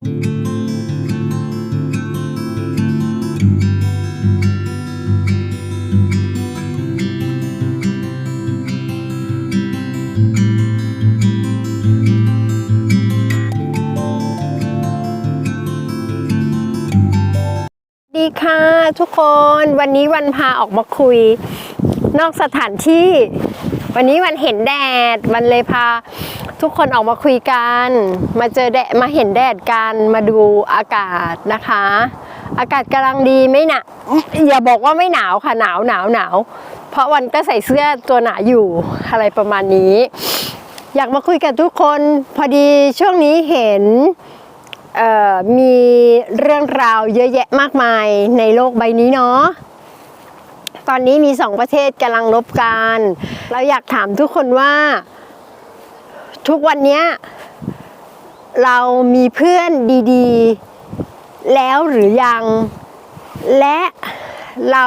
ดีค่ะทุกคนวันนี้วันพาออกมาคุย นอกสถานที่ วันนี้วันเห็นแดดวันเลยพา ทุกคนออกมาคุยกัน มาเจอแดดมาเห็นแดดกันมาดูอากาศนะคะ อากาศกำลังดีไม่หนาอย่าบอกว่าไม่หนาวค่ะหนาวหนาวหนาวเพราะวันก็ใส่เสื้อตัวหนาอยู่อะไรประมาณนี้ อยากมาคุยกับทุกคนพอดีช่วงนี้เห็นมีเรื่องราวเยอะแยะมากมายในโลกใบนี้เนาะตอนนี้มีสองประเทศกำลังรบกัน เราอยากถามทุกคนว่า ทุกวันนี้เรามีเพื่อนดีๆ แล้วหรือยัง และเรา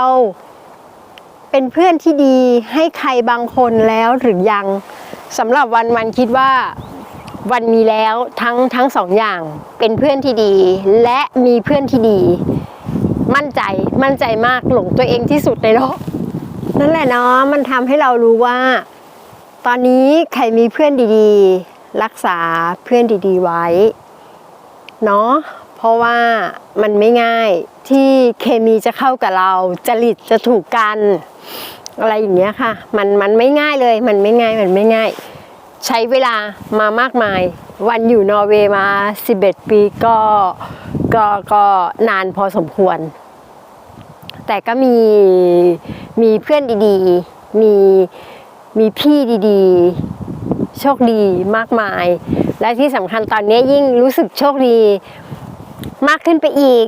เป็นเพื่อนที่ดีให้ใครบางคนแล้วหรือยังสำหรับวันวันคิดว่าวันมีแล้วทั้งทั้งสองอย่างเป็นเพื่อนที่ดี และมีเพื่อนที่ดี มั่นใจมั่นใจมากหลงตัวเองที่สุดในโลกนั่นแหละเนาะมันทำให้เรารู้ว่า ตอนนี้ใครมีเพื่อนดีๆ รักษาเพื่อนดีๆไว้เนาะเพราะว่ามันไม่ง่ายที่เคมีจะเข้ากับเราจริตจะถูกกัน อะไรอย่างเงี้ยค่ะ มันมันไม่ง่ายเลยมันไม่ง่ายมันไม่ง่าย ใช้เวลามามากมาย วันอยู่นอร์เวย์มา 11 ปีก็ก็ก็นานพอสมควร แต่ก็มีมีเพื่อนดีๆ มี มีพี่ดีๆ โชคดีมากมาย และที่สำคัญตอนนี้ยิ่งรู้สึกโชคดีมากขึ้นไปอีก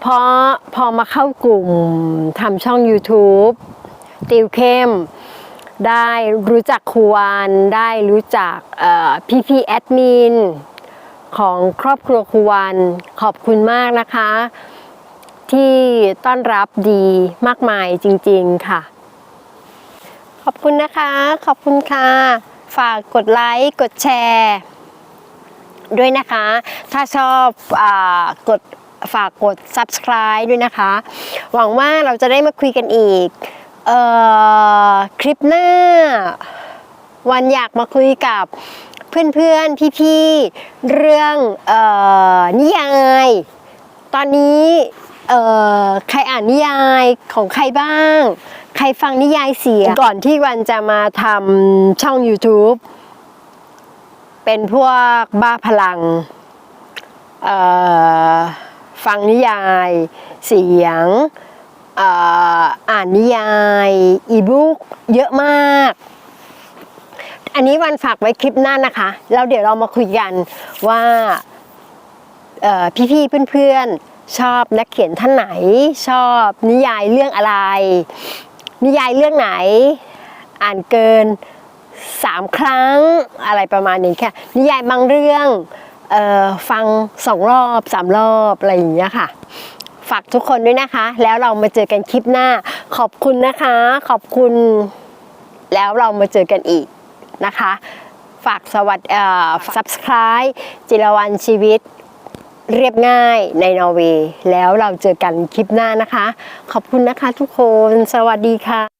เพราะพอมาเข้ากลุ่มทำช่อง YouTube ติวเข้ม ได้รู้จักครูวานได้รู้จักพี่พี่แอดมินของครอบครัวครูวานขอบคุณมากนะคะ ที่ต้อนรับดีมากมายจริง ๆ ค่ะ ขอบคุณนะคะ ขอบคุณค่ะ ฝากกดไลค์กดแชร์ ด้วยนะคะ ถ้าชอบอกดฝากกด subscribe ด้วยนะคะ หวังว่าเราจะได้มาคุยกันอีกออคลิปหน้า วันอยากมาคุยกับเพื่อนๆ พี่ๆ เรื่องออนิยาย ตอนนี้ ใครอ่านนิยายของใครบ้าง ใครฟังนิยายเสียงก่อนที่วันจะมาทำช่อง YouTube เป็นพวกบ้าพลังเออฟังนิยายเสียงเอ่ออ่านนิยายอีบุ๊กเยอะมาก อันนี้วันฝากไว้คลิปหน้านะคะ แล้วเดี๋ยวเรามาคุยกันว่าพี่ๆเพื่อนๆ ชอบนักเขียนท่านไหน ชอบนิยายเรื่องอะไร นิยายเรื่องไหน อ่านเกินสามครั้งอะไรประมาณนี้ค่ะ นิยายบางเรื่องออฟังสองรอบสามรอบอะไรอย่างเงี้ยค่ะ ฝากทุกคนด้วยนะคะ แล้วเรามาเจอกันคลิปหน้า ขอบคุณนะคะ ขอบคุณ แล้วเรามาเจอกันอีกนะคะ ฝากสวัสดีอ่อ subscribe จิรวันชีวิต เรียบง่ายในนอร์เวย์แล้วเราเจอกันคลิปหน้านะคะ ขอบคุณนะคะทุกคน สวัสดีค่ะ